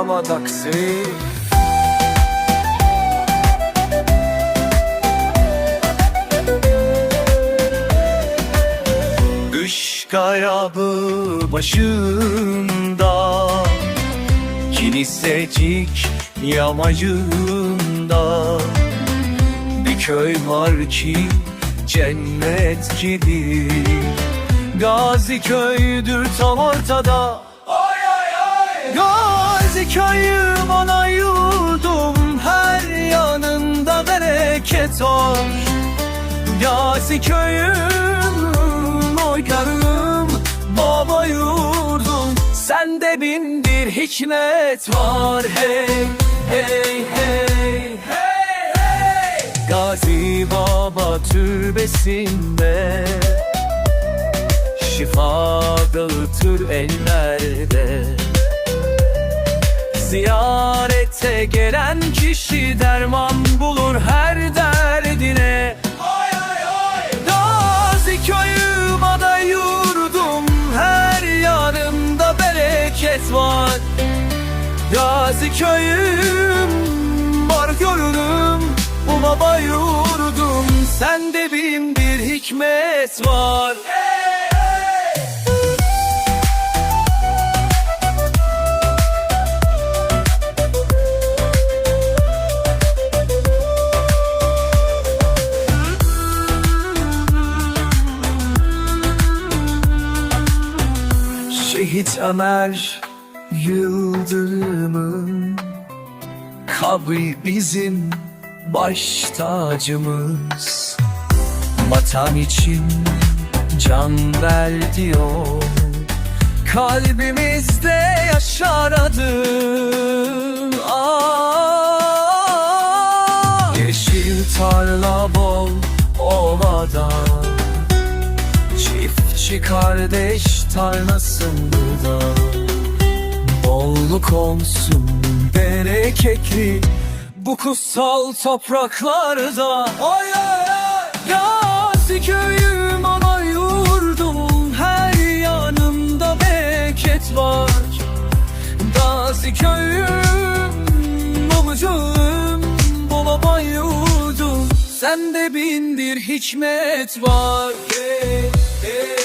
bağlama taksi Kış kayabı başında Kilisecik yamacında Bir köy var ki cennet gibi Gazi köyüdür tam ortada. Gazi köyüm ana yurdum Her yanında bereket var. Gazi köyüm oy karım Baba yurdum Sende bin bir hikmet var. Hey hey hey hey hey. Gazi Baba türbesinde Şifa dağıtır ellerde Ziyarete gelen kişi derman bulur her derdine. Gazi köyüm ada yurdum Her yanımda bereket var. Gazi köyüm var görünüm Bu baba yurdum Sende bin bir hikmet var Şehit Ömer Yıldırım'ın Kabri bizim baş tacımız. Vatan için can verdi o Kalbimizde yaşar adı. Ah, Yeşil tarla bol ovada Çiftçi kardeş tarlasında Bolluk olsun bereketli Bu kutsal topraklarda. Oy oy oy! Gazi köyüm ana yurdum Her yanımda bereket var. Gazi köyüm Babacığım Baba yurdum Sende bin bir hikmet var. Hey, hey.